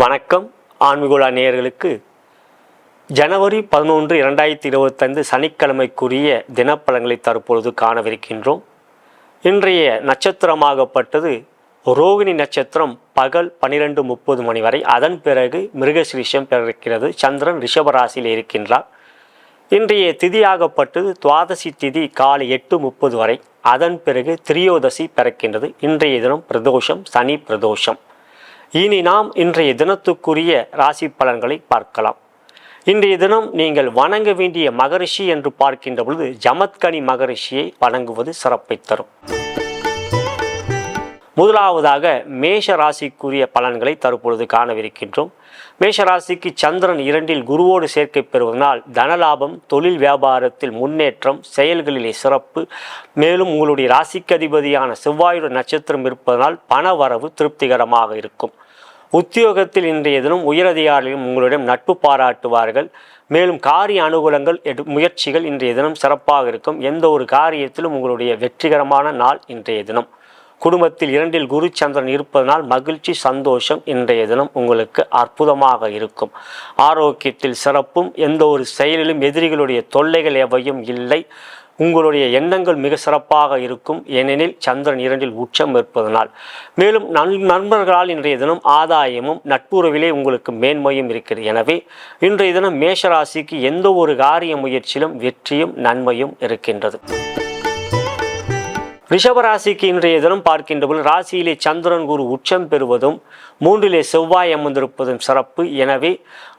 வணக்கம் ஆன்மீகுலா நேயர்களுக்கு. ஜனவரி பதினொன்று இரண்டாயிரத்தி இருபத்தைந்து சனிக்கிழமைக்குரிய தினப்பலன்களை தற்பொழுது காணவிருக்கின்றோம். இன்றைய நட்சத்திரமாகப்பட்டது ரோகிணி நட்சத்திரம் பகல் பனிரெண்டு முப்பது மணி வரை. அதன் பிறகு மிருகசிரிஷம் பிறக்கிறது சந்திரன் ரிஷபராசியில் இருக்கின்றார். இன்றைய திதியாகப்பட்டது துவாதசி திதி காலை எட்டு முப்பது வரை. அதன் பிறகு திரியோதசி பிறக்கின்றது. இன்றைய தினம் பிரதோஷம் சனி பிரதோஷம். இனி நாம் இன்றைய தினத்துக்குரிய ராசி பலன்களை பார்க்கலாம். இன்றைய தினம் நீங்கள் வணங்க வேண்டிய மகரிஷி என்று பார்க்கின்ற பொழுது ஜமத்கனி மகரிஷியை வணங்குவது சிறப்பை தரும். முதலாவதாக மேஷ ராசிக்குரிய பலன்களை தற்பொழுது காணவிருக்கின்றோம். மேஷ ராசிக்கு சந்திரன் இரண்டில் குருவோடு சேர்க்கை பெறுவதனால் தனலாபம் தொழில் வியாபாரத்தில் முன்னேற்றம் செயல்களிலே சிறப்பு. மேலும் உங்களுடைய ராசிக்கு அதிபதியான செவ்வாயுடன் நட்சத்திரம் இருப்பதனால் பண வரவு திருப்திகரமாக இருக்கும். உத்தியோகத்தில் இன்றைய தினம் உயரதிகாரிகளும் உங்களிடம் நட்பு பாராட்டுவார்கள். மேலும் காரிய அனுகூலங்கள் எடு முயற்சிகள் இன்றைய தினம் சிறப்பாக இருக்கும். எந்த ஒரு காரியத்திலும் உங்களுடைய வெற்றிகரமான நாள் இன்றைய தினம். குடும்பத்தில் இரண்டில் குரு சந்திரன் இருப்பதனால் மகிழ்ச்சி சந்தோஷம் இன்றைய தினம் உங்களுக்கு அற்புதமாக இருக்கும். ஆரோக்கியத்தில் சிறப்பும் எந்த ஒரு செயலிலும் எதிரிகளுடைய தொல்லைகள் எவையும் இல்லை. உங்களுடைய எண்ணங்கள் மிக சிறப்பாக இருக்கும். ஏனெனில் சந்திரன் இரண்டில் உச்சம் இருப்பதனால். மேலும் நன் நண்பர்களால் இன்றைய தினம் ஆதாயமும் நட்புறவிலே உங்களுக்கு மேன்மையும் இருக்கிறது. எனவே இன்றைய தினம் மேஷராசிக்கு எந்த ஒரு காரிய முயற்சியிலும் வெற்றியும் நன்மையும் இருக்கின்றது. ரிஷபராசிக்கு இன்றைய தினம் பார்க்கின்ற பொழுது ராசியிலே சந்திரன் குரு உச்சம் பெறுவதும் மூன்றிலே செவ்வாய் அமர்ந்திருப்பதும் சிறப்பு. எனவே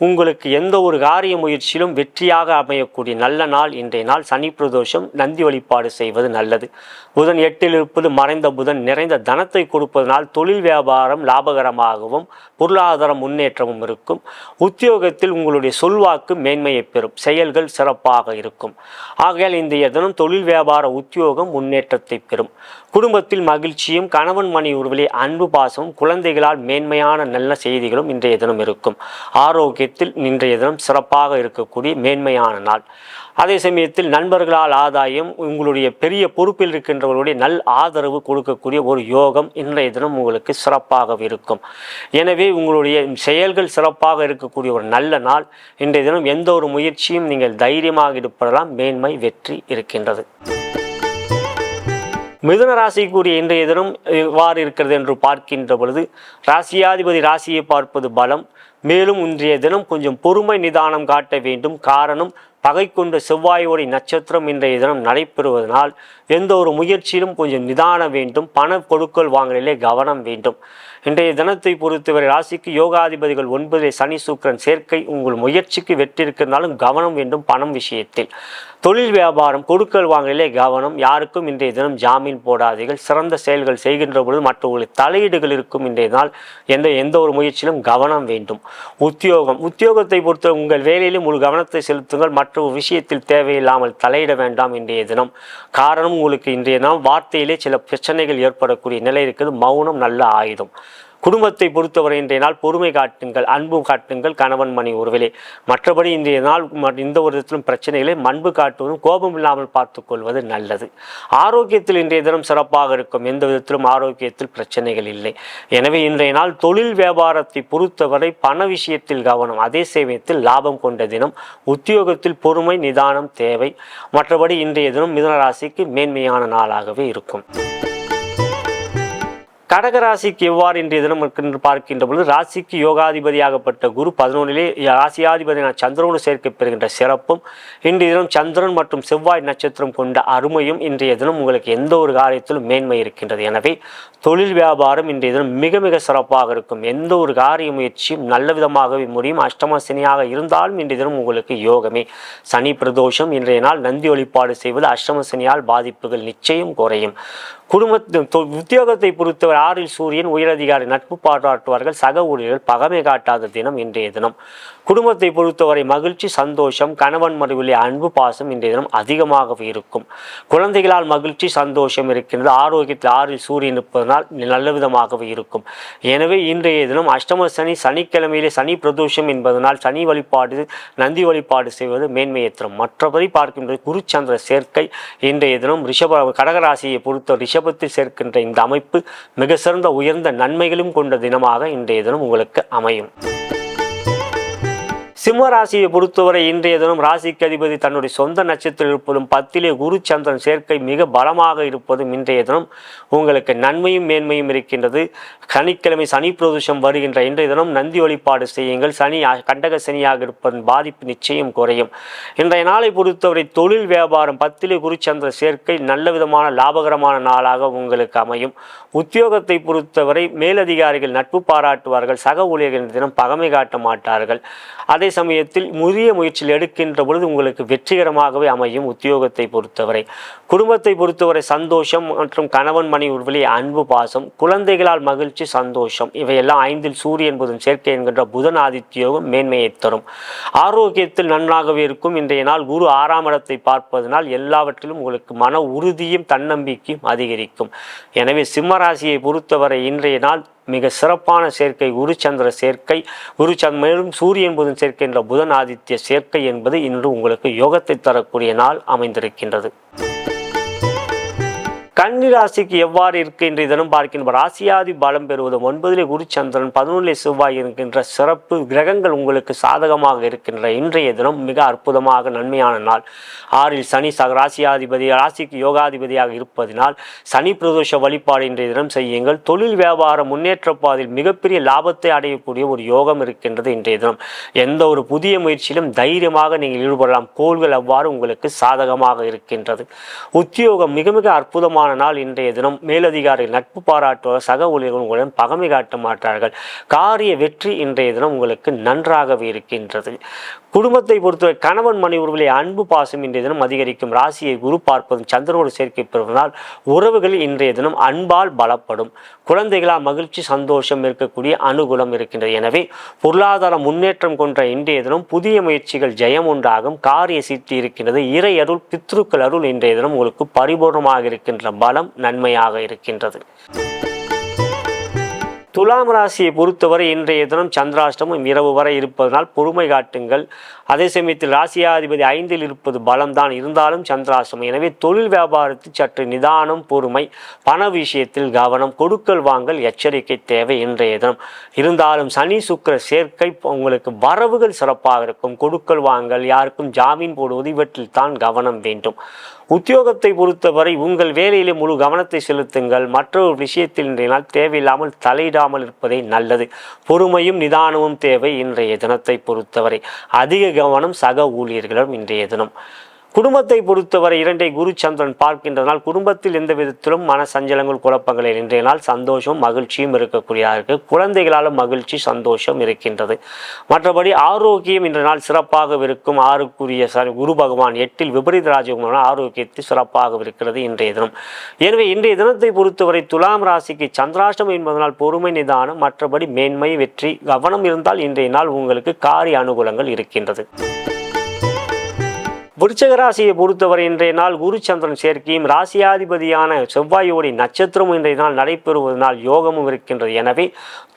உங்களுக்கு எந்த ஒரு காரிய முயற்சியிலும் வெற்றியாக அமையக்கூடிய நல்ல நாள் இன்றைய நாள். சனி பிரதோஷம் நந்தி வழிபாடு செய்வது நல்லது. புதன் எட்டில் இருப்பது மறைந்த புதன். நிறைந்த தனத்தை கொடுப்பதனால் தொழில் வியாபாரம் லாபகரமாகவும் பொருளாதார முன்னேற்றமும் இருக்கும். உத்தியோகத்தில் உங்களுடைய சொல்வாக்கு மேன்மையை பெறும். செயல்கள் சிறப்பாக இருக்கும். ஆகையால் இன்றைய தினம் தொழில் வியாபார உத்தியோகம் முன்னேற்றத்தை பெறும். குடும்பத்தில் மகிழ்ச்சியும் கணவன் மணி உருவிலே அன்பு பாசமும் குழந்தைகளால் மேன்மையான நல்ல செய்திகளும் இன்றைய தினம் இருக்கும். ஆரோக்கியத்தில் இன்றைய தினம் சிறப்பாக இருக்கக்கூடிய மேன்மையான நாள். அதே சமயத்தில் நண்பர்களால் ஆதாயம் உங்களுடைய பெரிய பொறுப்பில் இருக்கின்றவர்களுடைய நல் ஆதரவு கொடுக்கக்கூடிய ஒரு யோகம் இன்றைய தினம் உங்களுக்கு சிறப்பாக இருக்கும். எனவே உங்களுடைய செயல்கள் சிறப்பாக இருக்கக்கூடிய ஒரு நல்ல நாள். இன்றைய தினம் எந்த ஒரு முயற்சியும் நீங்கள் தைரியமாக இருப்பதெல்லாம் மேன்மை வெற்றி இருக்கின்றது. மிதுன ராசிக்குரிய இன்றைய தினம் எவ்வாறு இருக்கிறது என்று பார்க்கின்ற பொழுது ராசியாதிபதி ராசியை பார்ப்பது பலம் மேலும் இன்றைய தினம் கொஞ்சம் பொறுமை நிதானம் காட்ட வேண்டும். காரணம் பகை கொண்ட செவ்வாயோடைய நட்சத்திரம் இன்றைய தினம் நடைபெறுவதனால் எந்த ஒரு முயற்சியிலும் கொஞ்சம் நிதானம் வேண்டும். பண கொடுக்கல் வாங்கலிலே கவனம் வேண்டும். இன்றைய தினத்தை பொறுத்தவரை ராசிக்கு யோகாதிபதிகள் ஒன்பதில் சனி சுக்கிரன் சேர்க்கை உங்கள் முயற்சிக்கு வெற்றி இருக்கிறதாலும் கவனம் வேண்டும் பணம் விஷயத்தில். தொழில் வியாபாரம் கொடுக்கல் வாங்கலே கவனம். யாருக்கும் இன்றைய தினம் ஜாமீன் போடாதீர்கள். சிறந்த செயல்கள் செய்கின்ற பொழுது மற்றவர்களுக்கு தலையீடுகள் இருக்கும் இன்றைய நாள். எந்த எந்த ஒரு முயற்சியிலும் கவனம் வேண்டும். உத்தியோகம். உத்தியோகத்தை பொறுத்த உங்கள் வேலையிலும் முழு கவனத்தை செலுத்துங்கள். மற்ற ஒரு விஷயத்தில் தேவையில்லாமல் தலையிட வேண்டாம் இன்றைய தினம். காரணம் உங்களுக்கு இன்றைய தினம் வார்த்தையிலே சில பிரச்சனைகள் ஏற்படக்கூடிய நிலை இருக்குது. மௌனம் நல்ல ஆயுதம். குடும்பத்தை பொறுத்தவரை இன்றைய நாள் பொறுமை காட்டுங்கள் அன்பு காட்டுங்கள் கணவன் மணி உறவிலே. மற்றபடி இன்றைய நாள் இந்த ஒரு விதத்திலும் பிரச்சனைகளை மண்பு காட்டுவதும் கோபம் இல்லாமல் பார்த்துக்கொள்வது நல்லது. ஆரோக்கியத்தில் இன்றைய தினம் சிறப்பாக இருக்கும். எந்த விதத்திலும் ஆரோக்கியத்தில் பிரச்சனைகள் இல்லை. எனவே இன்றைய நாள் தொழில் வியாபாரத்தை பொறுத்தவரை பண விஷயத்தில் கவனம் அதே சமயத்தில் லாபம் கொண்ட தினம் உத்தியோகத்தில் பொறுமை நிதானம் தேவை. மற்றபடி இன்றைய தினம் மிதனராசிக்கு மேன்மையான நாளாகவே இருக்கும். கடகராசிக்கு எவ்வாறு இன்றைய தினம் இருக்கின்ற பார்க்கின்ற பொழுது ராசிக்கு யோகாதிபதியாகப்பட்ட குரு பதினொன்றிலே ராசியாதிபதியான சந்திரனோடு சேர்க்க பெறுகின்ற சிறப்பும் இன்றைய தினம் சந்திரன் மற்றும் செவ்வாய் நட்சத்திரம் கொண்ட அருமையும் இன்றைய தினம் உங்களுக்கு எந்த ஒரு காரியத்திலும் மேன்மை இருக்கின்றது. எனவே தொழில் வியாபாரம் இன்றைய தினம் மிக மிக சிறப்பாக இருக்கும். எந்த ஒரு காரிய முயற்சியும் நல்ல விதமாகவே முடியும். அஷ்டம சனியாக இருந்தாலும் இன்றைய தினம் உங்களுக்கு யோகமே. சனி பிரதோஷம் இன்றைய நாள் நந்தி வழிபாடு செய்வது அஷ்டம சனியால் பாதிப்புகள் நிச்சயம் குறையும். குடும்பத்தின் உத்தியோகத்தை பொறுத்தவரை ஆறில் சூரியன் உயரதிகாரி நட்பு பாராட்டுவார்கள். சக ஊழியர்கள் பகமை காட்டாத தினம் இன்றைய தினம். குடும்பத்தை பொறுத்தவரை மகிழ்ச்சி சந்தோஷம் கணவன் மறுவிலே அன்பு பாசம் இன்றைய தினம் அதிகமாகவே இருக்கும். குழந்தைகளால் மகிழ்ச்சி சந்தோஷம் இருக்கின்றது. ஆரோக்கியத்தில் ஆறில் சூரியன் இருப்பதனால் நல்ல விதமாகவே இருக்கும். எனவே இன்றைய தினம் அஷ்டம சனி சனிக்கிழமையிலே சனி பிரதோஷம் என்பதனால் சனி வழிபாடு நந்தி வழிபாடு செய்வது மேன்மையேற்றம் மற்றபடி பார்க்கின்ற குருச்சந்திர சேர்க்கை இன்றைய தினம் ரிஷப கடகராசியை பொறுத்த ரிஷபத்தில் சேர்க்கின்ற இந்த அமைப்பு மிக மிக சிறந்த உயர்ந்த நன்மைகளும் கொண்ட தினமாக இன்றைய தினம் உங்களுக்கு அமையும். சிம்ம ராசியை பொறுத்தவரை இன்றைய தினம் ராசிக்கு அதிபதி தன்னுடைய சொந்த நட்சத்திரம் இருப்பதும் பத்திலே குரு சந்திரன் சேர்க்கை மிக பலமாக இருப்பதும் இன்றைய தினம் உங்களுக்கு நன்மையும் மேன்மையும் இருக்கின்றது. சனிக்கிழமை சனி பிரதோஷம் வருகின்ற இன்றைய தினம் நந்தி வழிபாடு செய்யுங்கள். சனி கண்டக சனியாக இருப்பதன் பாதிப்பு நிச்சயம் குறையும். இன்றைய நாளை பொறுத்தவரை தொழில் வியாபாரம் பத்திலே குருச்சந்திர சேர்க்கை நல்ல விதமான லாபகரமான நாளாக உங்களுக்கு அமையும். உத்தியோகத்தை பொறுத்தவரை மேலதிகாரிகள் நட்பு பாராட்டுவார்கள். சக ஊழியர்கள் தினம் பகமை காட்ட மாட்டார்கள். அதே சமயத்தில் முதிய முயற்சியில் எடுக்கின்ற பொழுது உங்களுக்கு வெற்றிகரமாகவே அமையும் உத்தியோகத்தை பொறுத்தவரை. குடும்பத்தை பொறுத்தவரை சந்தோஷம் மற்றும் கணவன் மணி உருவலி அன்பு பாசம் குழந்தைகளால் மகிழ்ச்சி சந்தோஷம் இவையெல்லாம் ஐந்தில் சூரியன் புதன் சேர்க்கை என்கின்ற புதன் ஆதித்யோகம் மேன்மையை தரும். ஆரோக்கியத்தில் நன்றாகவே இருக்கும். இன்றைய நாள் குரு ஆறாம் இடத்தை பார்ப்பதனால் எல்லாவற்றிலும் உங்களுக்கு மன உறுதியும் தன்னம்பிக்கையும் அதிகரிக்கும். எனவே சிம்மராசியை பொறுத்தவரை இன்றைய நாள் மிக சிறப்பான சேர்க்கை குருச்சந்திர சேர்க்கை. குருச்சந்த் மேலும் சூரியன் புதன் சேர்க்கை என்ற புதன் ஆதித்ய சேர்க்கை என்பது இன்று உங்களுக்கு யோகத்தை தரக்கூடிய நாள் அமைந்திருக்கின்றது. கன்னி ராசிக்கு எவ்வாறு இருக்கு இன்றைய தினம் பார்க்கின்ற ராசியாதி பலம் பெறுவது ஒன்பதிலே குருச்சந்திரன் பதினொன்றிலே செவ்வாய் இருக்கின்ற சிறப்பு கிரகங்கள் உங்களுக்கு சாதகமாக இருக்கின்ற இன்றைய தினம் மிக அற்புதமாக நன்மையான நாள். ஆறில் சனி சக ராசியாதிபதி ராசிக்கு யோகாதிபதியாக இருப்பதினால் சனி பிரதோஷ வழிபாடு இன்றைய தினம் செய்யுங்கள். தொழில் வியாபார முன்னேற்ற பாதையில் மிகப்பெரிய லாபத்தை அடையக்கூடிய ஒரு யோகம் இருக்கின்றது இன்றைய தினம். எந்த ஒரு புதிய முயற்சியிலும் தைரியமாக நீங்கள் ஈடுபடலாம். கோள்கள் அவ்வாறு உங்களுக்கு சாதகமாக இருக்கின்றது. உத்தியோகம் மிக மிக அற்புதமான நாள் இன்றைய தினம் மேலதிகாரிகள் நட்பு பாராட்டுவார் சக ஊழியர்கள் உங்களுடன் பகமை காட்ட மாட்டார்கள். காரிய வெற்றி இன்றைய தினம் உங்களுக்கு நன்றாகவே இருக்கின்றது. குடும்பத்தை பொறுத்தவரை கணவன் மணி உறவிலே அன்பு பாசம் இன்றைய தினம் அதிகரிக்கும். ராசியை குரு பார்ப்பதும் சந்திரனோடு சேர்க்கை பெறுவதால் உறவுகள் இன்றைய தினம் அன்பால் பலப்படும். குழந்தைகளால் மகிழ்ச்சி சந்தோஷம் இருக்கக்கூடிய அனுகூலம் இருக்கின்றது. எனவே பொருளாதார முன்னேற்றம் கொண்ட இன்றைய தினம் புதிய முயற்சிகள் ஜெயம் உண்டாகும். காரிய சித்தி இருக்கின்றது. இறை அருள் பித்ருக்கள் அருள் இன்றைய தினம் உங்களுக்கு பரிபூர்ணமாக இருக்கின்ற பலம் நன்மையாக இருக்கின்றது. துலாம் ராசியை பொறுத்தவரை இன்றைய தினம் சந்திராஷ்டமம் இரவு வரை இருப்பதனால் பொறுமை காட்டுங்கள். அதே சமயத்தில் ராசியாதிபதி ஐந்தில் இருப்பது பலம்தான். இருந்தாலும் சந்திராசம் எனவே தொழில் வியாபாரத்தில் சற்று நிதானம் பொறுமை பண விஷயத்தில் கவனம் கொடுக்கல் வாங்கல் எச்சரிக்கை தேவை இன்றைய தினம். இருந்தாலும் சனி சுக்கிர சேர்க்கை உங்களுக்கு வரவுகள் சிறப்பாக இருக்கும். கொடுக்கல் வாங்கல் யாருக்கும் ஜாமீன் போடுவது இவற்றில் தான் கவனம் வேண்டும். உத்தியோகத்தை பொறுத்தவரை உங்கள் வேலையிலே முழு கவனத்தை செலுத்துங்கள். மற்றொரு விஷயத்தில் இன்றைய நாள் தேவையில்லாமல் தலையிடாமல் இருப்பதே நல்லது. பொறுமையும் நிதானமும் தேவை இன்றைய தினத்தை பொறுத்தவரை. அதிக கவனம் சக ஊழியர்களிடம் இன்றைய தினம். குடும்பத்தை பொறுத்தவரை இரண்டை குரு சந்திரன் பார்க்கின்றனால் குடும்பத்தில் எந்த விதத்திலும் மன சஞ்சலங்கள் குழப்பங்கள் இன்றைய நாள் சந்தோஷம் மகிழ்ச்சியும் இருக்கக்கூடியதாக இருக்கு. குழந்தைகளாலும் மகிழ்ச்சி சந்தோஷம் இருக்கின்றது. மற்றபடி ஆரோக்கியம் இன்றைய நாள் சிறப்பாக இருக்கும். ஆறுக்குரிய குரு பகவான் எட்டில் விபரீத ராஜகுமாரன் ஆரோக்கியத்தில் சிறப்பாக இருக்கிறது இன்றைய தினம். எனவே இன்றைய தினத்தை பொறுத்தவரை துலாம் ராசிக்கு சந்திராஷ்டம் என்பதனால் பொறுமை நிதானம் மற்றபடி மேன்மை வெற்றி கவனம் இருந்தால் இன்றைய நாள் உங்களுக்கு காரிய அனுகூலங்கள் இருக்கின்றது. விருச்சகராசியை பொறுத்தவரை இன்றைய நாள் குரு சந்திரன் சேர்க்கையும் ராசியாதிபதியான செவ்வாயோடைய நட்சத்திரம் இன்றைய நாள் நடைபெறுவதனால் யோகமும் இருக்கின்றது. எனவே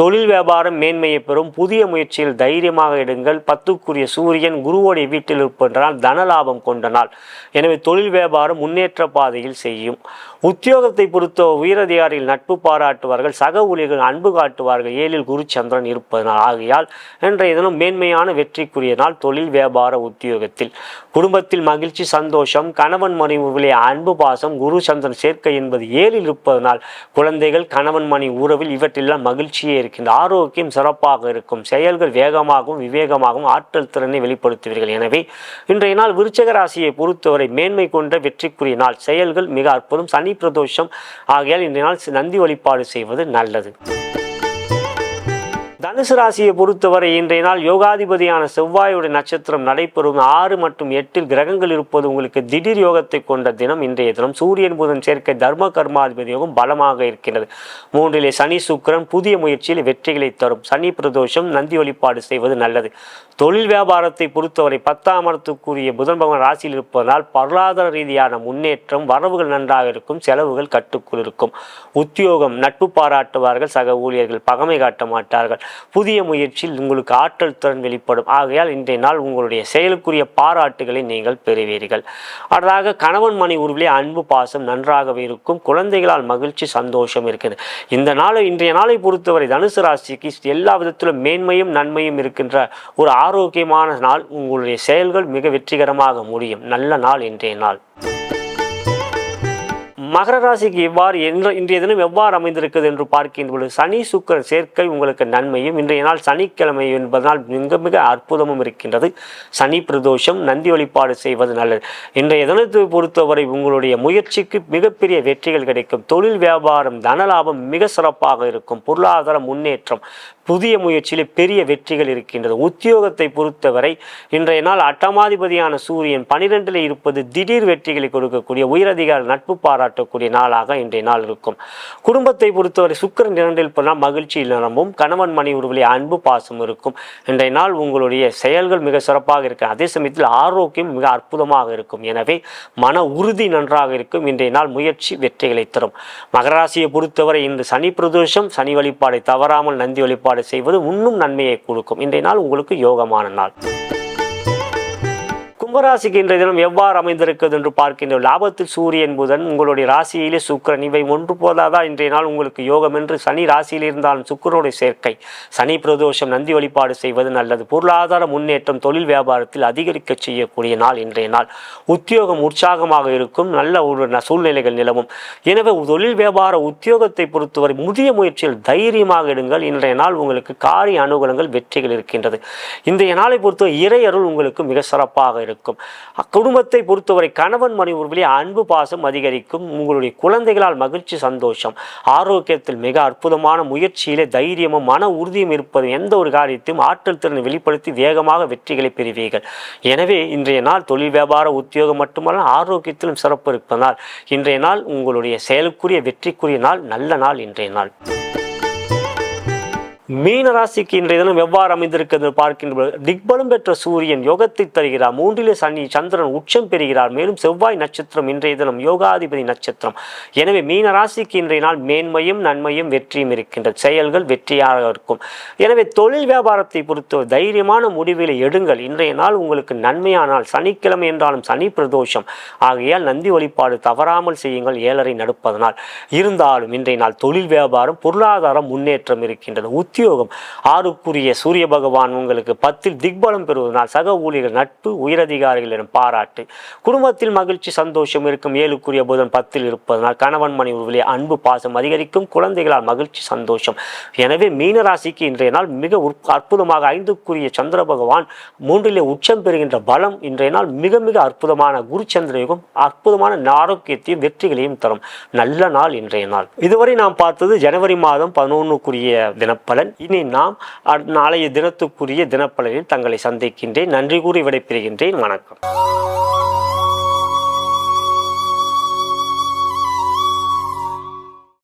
தொழில் வியாபாரம் மேன்மையை பெறும். புதிய முயற்சியில் தைரியமாக எடுங்கள். பத்துக்குரிய சூரியன் குருவோடைய வீட்டில் இருப்பதனால் தனலாபம் கொண்ட நாள். எனவே தொழில் வியாபாரம் முன்னேற்ற பாதையில் செய்யும். உத்தியோகத்தை பொறுத்த உயரதிகாரிகள் நட்பு பாராட்டுவார்கள். சக ஊழியர்கள் அன்பு காட்டுவார்கள். ஏழில் குரு சந்திரன் இருப்பதனால். ஆகையால் இன்றைய தினம் மேன்மையான வெற்றிக்குரிய நாள் தொழில் வியாபார உத்தியோகத்தில். குடும்ப குடும்பத்தில் மகிழ்ச்சி சந்தோஷம் கணவன் மனைவிகளே அன்பு பாசம் குரு சந்திரன் சேர்க்கை என்பது ஏழில் இருப்பதனால் குழந்தைகள் கணவன் மணி உறவில் இவற்றெல்லாம் மகிழ்ச்சியே இருக்கின்ற ஆரோக்கியம் சிறப்பாக இருக்கும். செயல்கள் வேகமாகவும் விவேகமாகவும் ஆற்றல் திறனை வெளிப்படுத்துவீர்கள். எனவே இன்றைய நாள் விருச்சக ராசியை பொறுத்தவரை மேன்மை கொண்ட வெற்றிக்குரிய நாள். செயல்கள் மிக அற்புதம். சனி பிரதோஷம் ஆகையால் இன்றைய நாள் நந்தி வழிபாடு செய்வது நல்லது. தனுசு ராசியை பொறுத்தவரை இன்றைய நாள் யோகாதிபதியான செவ்வாயுடைய நட்சத்திரம் நடைபெறும். ஆறு மற்றும் எட்டில் கிரகங்கள் இருப்பது உங்களுக்கு திடீர் யோகத்தை கொண்ட தினம். இன்றைய தினம் சூரியன் புதன் சேர்க்கை தர்ம கர்மாதிபதி யோகம் பலமாக இருக்கின்றது. மூன்றிலே சனி சுக்கரன் புதிய முயற்சியில் வெற்றிகளை தரும். சனி பிரதோஷம் நந்தி வழிபாடு செய்வது நல்லது. தொழில் வியாபாரத்தை பொறுத்தவரை பத்தாம் இடத்துக்குரிய புதன் பகவான் ராசியில் இருப்பதனால் பொருளாதார ரீதியான முன்னேற்றம் வரவுகள் நன்றாக இருக்கும் செலவுகள் கட்டுக்குள் இருக்கும். உத்தியோகம் நட்பு பாராட்டுவார்கள். சக ஊழியர்கள் பகமை காட்ட மாட்டார்கள். புதிய முயற்சியில் உங்களுக்கு ஆற்றல் திறன் வெளிப்படும். ஆகையால் இன்றைய நாள் உங்களுடைய செயலுக்குரிய பாராட்டுகளை நீங்கள் பெறுவீர்கள். அடுத்ததாக கணவன் மணி உருவிலே அன்பு பாசம் நன்றாகவே இருக்கும். குழந்தைகளால் மகிழ்ச்சி சந்தோஷம் இருக்கிறது. இந்த நாள் இன்றைய நாளை பொறுத்தவரை தனுசு ராசிக்கு எல்லா விதத்திலும் மேன்மையும் நன்மையும் இருக்கின்ற ஒரு ஆரோக்கியமான நாள். உங்களுடைய செயல்கள் மிக வெற்றிகரமாக முடியும். நல்ல நாள் இன்றைய நாள். மகர ராசிக்கு எவ்வாறு என்ற இன்றைய தினம் எவ்வாறு அமைந்திருக்கிறது என்று பார்க்கின்ற பொழுது சனி சுக்கர சேர்க்கை உங்களுக்கு நன்மையும் இன்றைய நாள் சனிக்கிழமை என்பதனால் மிக மிக அற்புதமும் இருக்கின்றது. சனி பிரதோஷம் நந்தி வழிபாடு செய்வது நல்லது. இன்றைய தினத்தை பொறுத்தவரை உங்களுடைய முயற்சிக்கு மிகப்பெரிய வெற்றிகள் கிடைக்கும். தொழில் வியாபாரம் தனலாபம் மிக சிறப்பாக இருக்கும். பொருளாதார முன்னேற்றம் புதிய முயற்சியில் பெரிய வெற்றிகள் இருக்கின்றது. உத்தியோகத்தை பொறுத்தவரை இன்றைய நாள் அட்டமாதிபதியான சூரியன் பனிரெண்டில் இருப்பது திடீர் வெற்றிகளை கொடுக்கக்கூடிய உயரதிகார நட்பு பாராட்டக்கூடிய நாளாக இன்றைய நாள் இருக்கும். குடும்பத்தை பொறுத்தவரை சுக்கிரன் இரண்டில் போனால் மகிழ்ச்சி நிரம்பும் கணவன் மணி உருவிலே அன்பு பாசம் இருக்கும். இன்றைய நாள் உங்களுடைய செயல்கள் மிக சிறப்பாக இருக்கும். அதே சமயத்தில் ஆரோக்கியம் மிக அற்புதமாக இருக்கும். எனவே மன உறுதி நன்றாக இருக்கும். இன்றைய நாள் முயற்சி வெற்றிகளை தரும். மகராசியை பொறுத்தவரை இன்று சனி பிரதோஷம் சனி வழிபாடை தவறாமல் நந்தி வழிபாடு செய்வது இன்னும் நன்மையை கொடுக்கும். இன்றைய நாள் உங்களுக்கு யோகமான நாள். கும்பராசிக்கு இன்றைய தினம் எவ்வாறு அமைந்திருக்கிறது என்று பார்க்கின்ற லாபத்தில் சூரியன் புதன் உங்களுடைய ராசியிலே சுக்கரன் இவை ஒன்று போதாதா இன்றைய நாள் உங்களுக்கு யோகம் என்று சனி ராசியில் இருந்தாலும் சுக்கிரனுடைய சேர்க்கை. சனி பிரதோஷம் நந்தி வழிபாடு செய்வது நல்லது. பொருளாதார முன்னேற்றம் தொழில் வியாபாரத்தில் அதிகரிக்க செய்யக்கூடிய நாள் இன்றைய நாள். உத்தியோகம் உற்சாகமாக இருக்கும் நல்ல ஒரு ந- சூழ்நிலைகள் நிலவும். எனவே தொழில் வியாபார உத்தியோகத்தை பொறுத்தவரை முதிய முயற்சியில் தைரியமாக எடுங்கள். இன்றைய நாள் உங்களுக்கு காரிய அனுகூலங்கள் வெற்றிகள் இருக்கின்றது. இன்றைய நாளை பொறுத்தவரை இறையருள் உங்களுக்கு மிக சிறப்பாக இருக்கும். குடும்பத்தை பொறுத்தவரை கணவன் மணி உறவிலே அன்பு பாசம் அதிகரிக்கும். உங்களுடைய குழந்தைகளால் மகிழ்ச்சி சந்தோஷம். ஆரோக்கியத்தில் மிக அற்புதமான முயற்சியிலே தைரியமும் மன உறுதியும் இருப்பது எந்த ஒரு காரியத்தையும் ஆற்றல் திறனை வெளிப்படுத்தி வேகமாக வெற்றிகளை பெறுவீர்கள். எனவே இன்றைய நாள் தொழில் வியாபார உத்தியோகம் மட்டுமல்ல ஆரோக்கியத்திலும் சிறப்பு இருப்பதனால் இன்றைய நாள் உங்களுடைய செயலுக்குரிய வெற்றிக்குரிய நாள் நல்ல நாள் இன்றைய நாள். மீன ராசிக்கு இன்றைய தினம் எவ்வாறு அமைந்திருக்கிறது பார்க்கின்ற திக்பலம் பெற்ற சூரியன் யோகத்தை தருகிறார். மூன்றிலே சனி சந்திரன் உச்சம் பெறுகிறார். மேலும் செவ்வாய் நட்சத்திரம் இன்றைய தினம் யோகாதிபதி நட்சத்திரம். எனவே மீன ராசிக்கு இன்றைய நாள் மேன்மையும் நன்மையும் வெற்றியும் இருக்கின்றது செயல்கள் வெற்றியாக இருக்கும். எனவே தொழில் வியாபாரத்தை பொறுத்த தைரியமான முடிவிலை எடுங்கள். இன்றைய நாள் உங்களுக்கு நன்மையானால் சனிக்கிழமை என்றாலும் சனி பிரதோஷம். ஆகையால் நந்தி வழிபாடு தவறாமல் செய்யுங்கள். ஏழரை நடுப்பதனால். இருந்தாலும் இன்றைய நாள் தொழில் வியாபாரம் பொருளாதாரம் முன்னேற்றம் இருக்கின்றது. உத்தியோகம். ஆறுக்குரிய சூரிய பகவான் உங்களுக்கு பத்தில் திக்பலம் பெறுவதனால் சக ஊழியர்கள் நட்பு உயரதிகாரிகளிடம் பாராட்டு. குடும்பத்தில் மகிழ்ச்சி சந்தோஷம் இருக்கும் ஏழுக்குரிய புதன் பத்தில் இருப்பதனால் கணவன் மணி உருவிலே அன்பு பாசம் அதிகரிக்கும் குழந்தைகளால் மகிழ்ச்சி சந்தோஷம். எனவே மீனராசிக்கு இன்றைய நாள் மிக உற்- அற்புதமாக ஐந்துக்குரிய சந்திர பகவான் மூன்றிலே உச்சம் பெறுகின்ற பலம் இன்றைய நாள் மிக மிக அற்புதமான குருச்சந்திர யுகம் அற்புதமான ஆரோக்கியத்தையும் வெற்றிகளையும் தரும். நல்ல நாள் இன்றைய நாள். இதுவரை நாம் பார்த்தது ஜனவரி மாதம் பதினொன்றுக்குரிய தினப்பலன். இனி நாம் நாளைய தினத்துக்குரிய தினப்பலனில் தங்களை சந்திக்கின்றேன். நன்றி கூறி விடைபெறுகின்றேன். வணக்கம்.